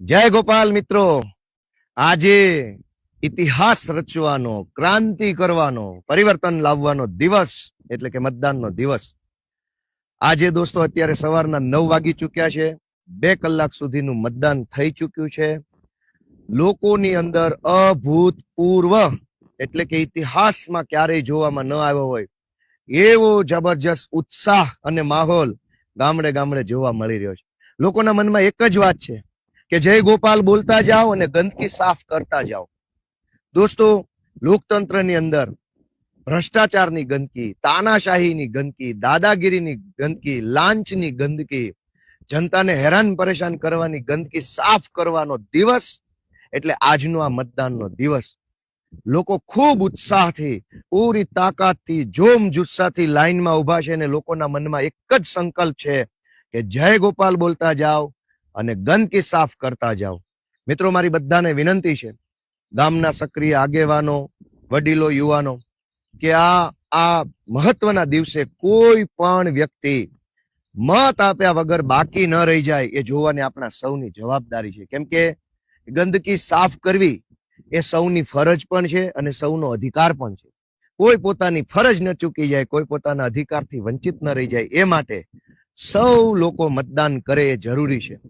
જય ગોપાલ મિત્રો. આજે ઇતિહાસ રચવાનો, ક્રાંતિ કરવાનો, પરિવર્તન લાવવાનો દિવસ, એટલે કે મતદાનનો દિવસ. આજે દોસ્તો અત્યારે સવારના નવ વાગી ચુક્યા છે. બે કલાક સુધીનું મતદાન થઈ ચુક્યું છે. લોકોની અંદર અભૂતપૂર્વ, એટલે કે ઇતિહાસમાં ક્યારેય જોવામાં ન આવ્યો હોય, એવો જબરજસ્ત ઉત્સાહ અને માહોલ ગામડે ગામડે જોવા મળી રહ્યો છે. લોકોના મનમાં એક જ વાત છે. કે જય ગોપાલ બોલતા જાઓ અને ગંદકી સાફ કરતા જાઓ. દોસ્તો, લોકતંત્રની અંદર ભ્રષ્ટાચારની ગંદકી, તાનાશાહીની ગંદકી, દાદાગીરીની ગંદકી, લાંચની ગંદકી, જનતાને હેરાન પરેશાન કરવાની ગંદકી સાફ કરવાનો દિવસ એટલે આજનો આ મતદાનનો દિવસ. લોકો ખૂબ ઉત્સાહથી, પૂરી તાકાતથી, જોમ જુસ્સાથી લાઈનમાં ઊભા છે અને લોકોના મનમાં એક જ સંકલ્પ છે કે જય ગોપાલ બોલતા જાઓ અને ગંદકી સાફ કરતા જાઓ. મિત્રો, મારી બધાને વિનંતી છે, ગામના સક્રિય આગેવાનો, વડીલો, યુવાનો, કે આ આ મહત્વના દિવસે કોઈ પણ વ્યક્તિ મત આપ્યા વગર બાકી ન રહી જાય એ જોવાની આપણા સૌની જવાબદારી છે. કેમ કે ગંદકી સાફ કરવી એ સૌની ફરજ પણ છે અને સૌનો અધિકાર પણ છે. કોઈ પોતાની ફરજ ન ચૂકી જાય, કોઈ પોતાના અધિકારથી વંચિત ન રહી જાય એ માટે સૌ લોકો મતદાન કરે એ જરૂરી છે.